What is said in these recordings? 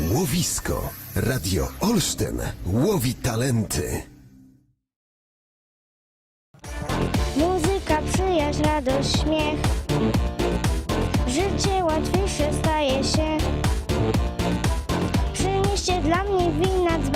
Łowisko. Radio Olsztyn łowi talenty. Muzyka, przyjaźń, radość, śmiech. Życie łatwiejsze staje się. Przynieście dla mnie wina dzban.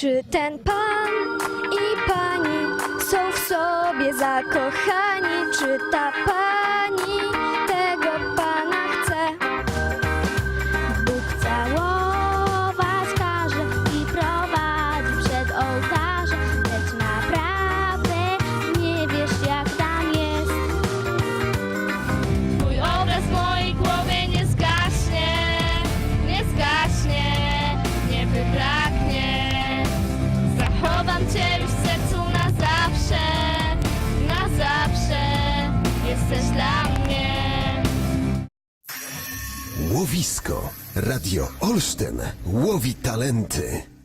Czy ten pan i pani są w sobie zakochani? Czy ta pani Łowisko. Radio Olsztyn łowi talenty.